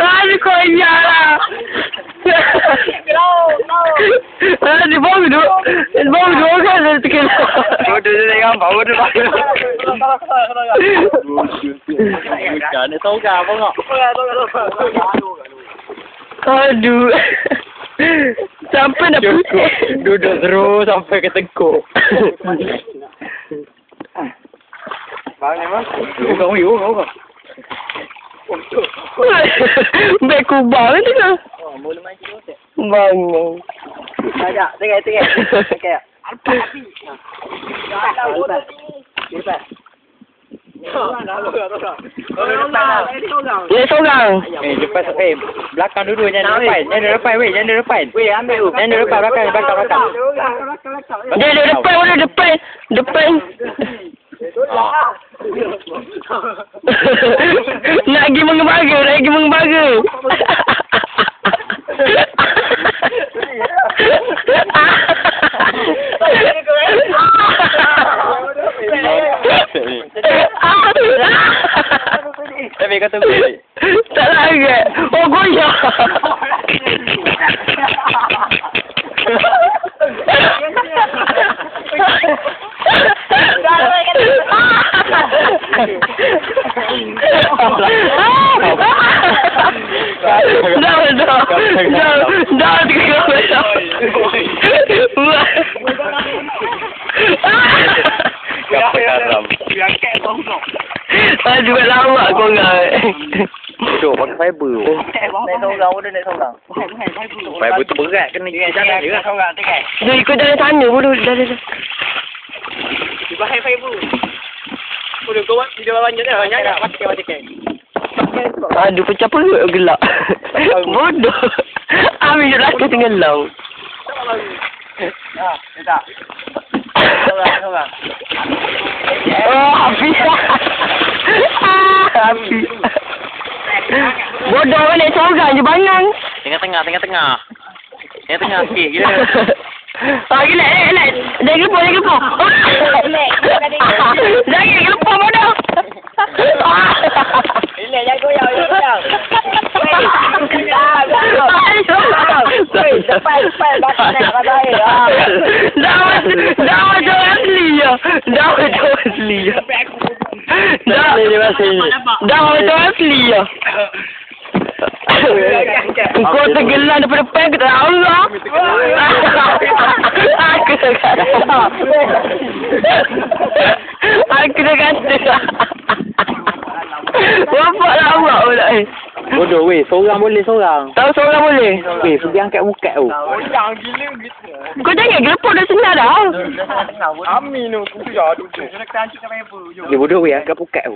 Ai, coiara! Ah, di bawah dulu. Di bawah dulu kan dia tekan. Bodoh dia dengan bau dia. Bukan, dia tahu kan apa enggak? Aduh. Sampai dah Cukup. Duduk terus sampai ke tengkuk. Bang ni mas. Kau kau kau. Baik kubang tu kan. Oh, boleh main kilo tak? Bangun. Sekejap, tengok, tengok. Sekejap. Ni seorang. Eh, depan eh belakang dulu jangan di depan. Jangan depan weh, jangan depan. Weh, ambil. Jangan depan belakang, belakang, belakang. Dia ada depan, ada depan. Depan. nak pergi mengembara, nak pergi mengembara. kata weh. Tak lagi. Oh, goyah. Dah, dah. Dah, dah tiga Kapa karam. Ah, juga lama kau enggak. Duduk pakai fiber. Naik seorang, udah naik seorang. Fiber tu berat kena jalan je kan. Seorang tinggal. Dia ikut jalan sana bodoh. Dah, dah, dah. Bahaya fiber. Udah kau buat video banyak dah. Banyak dah. Mati mati kan. Aduh, pecah perut gelak. bodoh. Ambil je laki tenggelam. Ah, tak. Oh. Ah, habis. Bodoh kan naik seorang je bangang. Tengah-tengah, tengah-tengah. Tengah-tengah sikit. Gila. Ah, gila, gila, gila. Jangan gepuk, jangan gepuk. Jangan gepuk, bodoh. Relax, jangan goyang, jangan goyang. Depan, depan, belakang naik atas air. Dah macam, dah macam asli ya. Dah macam asli ya. Dah, macam asli ya. Kau tenggelam daripada depan ke tak Allah. Aku dah kata. Aku dah kata. Bapak lawak pula eh. Bodoh weh, seorang boleh seorang. Tahu seorang boleh? Weh, pergi angkat bukat tu. Kau jangan gelepuk dah senang dah. Amin tu, tu dah duduk. Dia bodoh weh, angkat bukat tu.